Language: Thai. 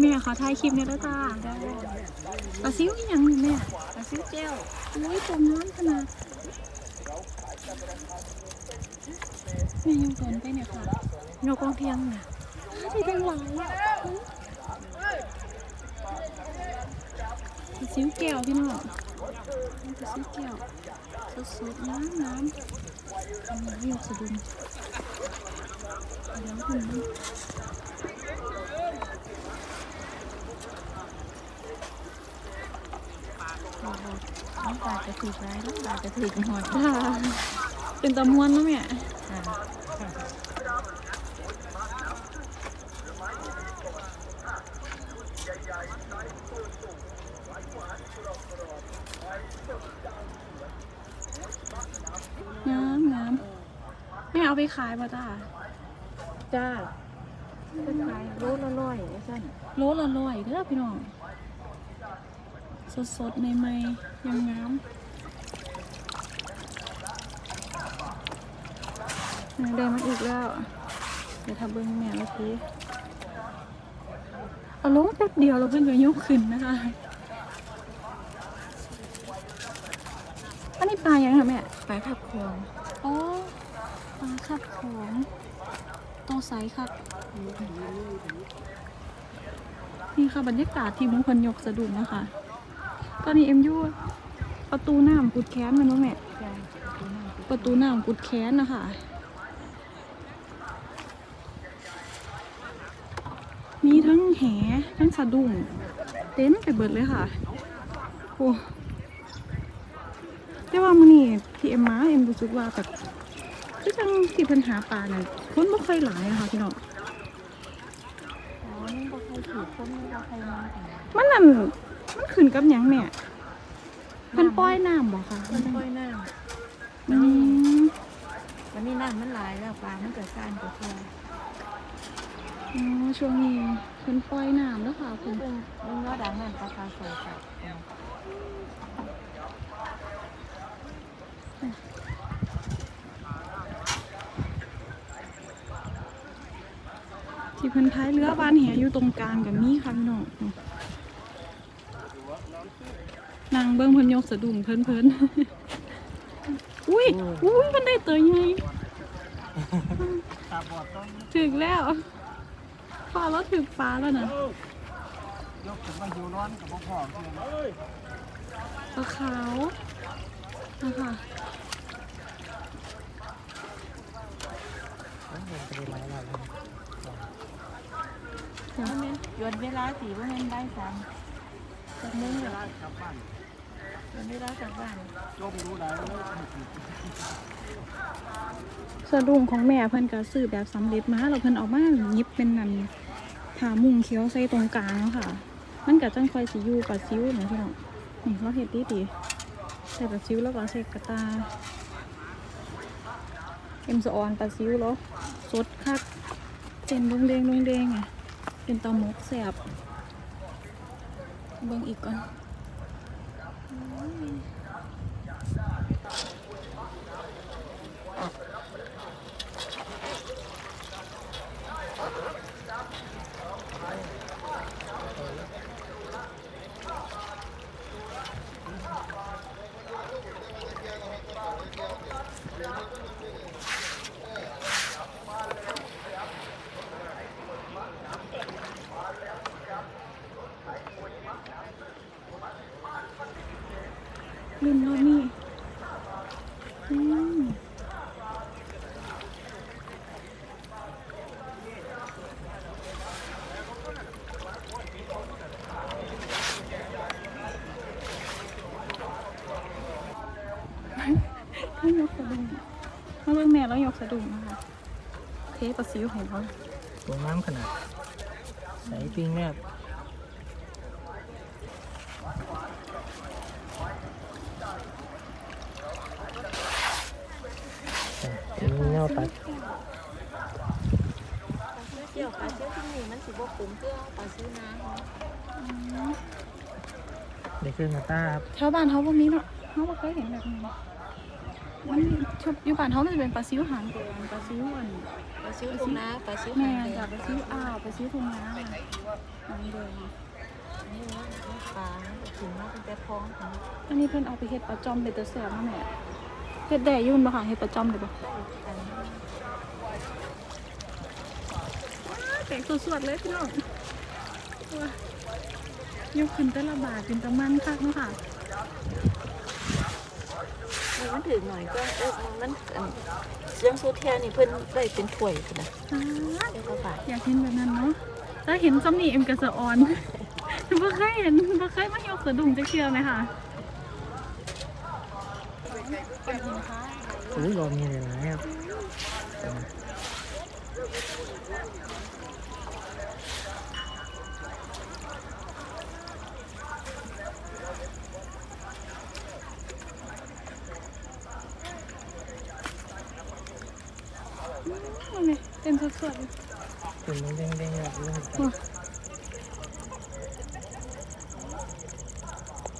แม่ขอถ่ายคลิปเนี่ยด้วจ้าปลาซิวยังนี่แม่ปลาซิวเจลอุ้ยตัวน้ำขนาดแม่ยังสนไปเนี่ยค่ะนกกองเทียงน่ะที่เป็นหลายปลาซิวแก้วพี่น้องปลาซิวแก้วสดๆน้ำน้ำอันนี้ยกสะดุ้งแล้วคุณ น้ำตาจะถึกไรน้ำตาจะถึกหอดค่ะเป็นตะมวนเนาะแม่อ่าน้ำน้ำแม่เอาไปขายป่ะจ้าจ้าเป็นขายโลละร้อยไอ้สั้นโลละร้อยเด้อพี่น้อง สดสดในไม่ๆยังงามได้มาอีกแล้ว เดี๋ยวถ้าเบิ้งแม่ละทีเอาลงแป๊บเดียวเราเพิ่งจะยกขึ้นนะคะ อันนี้ปลายังคะแม่ ปลาขับคลองอ๋อปลาขับของตัวไซส์ครับ นี่ค่ะบรรยากาศที่มุงคนยกสะดุ้งนะคะ ตอนนี้เอ็มอยูประตูน้ำกุดแค้นแมันว่าแม่จ้าประตูน้ำกุดแค้นนะคะมีทั้งแหทั้งสะดุ้งเต็มไปเบิดเลยค่ะโอ้แต่ว่ามันนี่ที่เอ็มมาเอ็มรู้สึกว่าแบบคือจังที่ปัญหาปลาเนี่ยคนไม่ค่อยหลายอะค่ะพี่น้องอ๋อนี่ก็ใครถือคนนี่ก็ใครมาถึงมันนั่น มันขึ้นกับหยังแม่เพิ่นปล่อยน้ำบ่ค่ะมันค่อยน้อืมำวันนี้น้ำมันหลายแล้วปลามันเกิดการเกิดเชื่ออ๋อช่วงนี้เพิ่นปล่อยน้ำแล้วค่ะมัเพิ่นนเป็นมันก็ดังนั่นปลาคาโซค่ะที่เพิ่นพายเรือบ้านแหอยู่ตรงกลางกับมีค่ะพี่น้อง นางเบิ่งเพิ่นยกสะดุ้งเพิ่นเพิ่นอุ้ยอุ้ยมันได้ตัวใหญ่ถึกแล้วพอแล้วถึกฟ้าแล้วนะยกขึ้นมาหิวร้อนกับพ่อพ่อเพื่อนเอ้ยปลาขาวนะคะหยวนเวลาสีว่ามันได้สาม จากนึงเวลากลับบ้านหยวนเวลาจากบ้านจมรู้ได้แล้วสะดุ้งของแม่เพิ่นก็ซื้อแบบสำเร็จมาแล้วเพิ่นเอามายิบเป็นนั่นผ่ามุงเขียวใส่ตรงกลางค่ะ มันก็จังค่อยสิอยู่กับซิ้วเหมือนะพี่น้องนี่เราเฮ็ดดีดีใส่ปลาซิ้วแล้วก็ใส่กระตา เอ็มสออนปลาซิ้วแล้วสดคักเส้นลงแดงลงแดงอะเป็นตอมกแสบ เบิ่ รุ่นลืมแล้วนี่อืมให้ยกสะดุ้งมาเบิ่งแม่แล้วยกสะดุ้งนะคะ เทปลาซิวให้เขาตัวน้ำขนาด ใส่ปิงแมี แนวตัดเกี่ยวปลาซิวที่นี่มันสิบ่คุ้มเพื่อปลาซิวนาเขานี่คือมาต้าครับแถวบ้านเขาบ่มีเนาะเขาบ่เคยเห็นแบบนี้มันชอบอยู่บ้านเขามันจะเป็นปลาซิวหางแดงปลาซิวอันปลาซิวตรงนาปลาซิวแม่หางแดจากงปลาซิวอ้าวปลาซิวทุ่งนาหางแดงนี่ว่าปลาถึงมาเป็นแต่พองของอันนี้เพิ่นเอาไปเฮ็ดปลาจอมเบ็ดเตอร์แซ่บมาแม่ เฮ็ดได้อยุ่นบ่ค่ะเฮ็ดปลาจอมได้บ่กันแตกสวดๆเลยพี่น้องว้ายุคขึ้นแต่ละบาทเป็นตะมันคักเนาะค่ะมันถึงหน่อยก็เออมันเรื่องสูเทียนี่เพิ่นได้เป็นถ้วยพุ่นน่ะอ้าเจ้ากระบาดอยากเห็นแบบนั้นเนาะถ้าเห็นซ้ำนี่เอ็มกระสะออนบ่เคยเห็นบ่เคยมายกสะดุ้งจักเที่ยวเลยค่ะเป็นหินค้า อุ้ยรอมีเลยนะครับนั่นไงเต็มสดๆเลยเป็นเด้งๆแบบนี้ว้า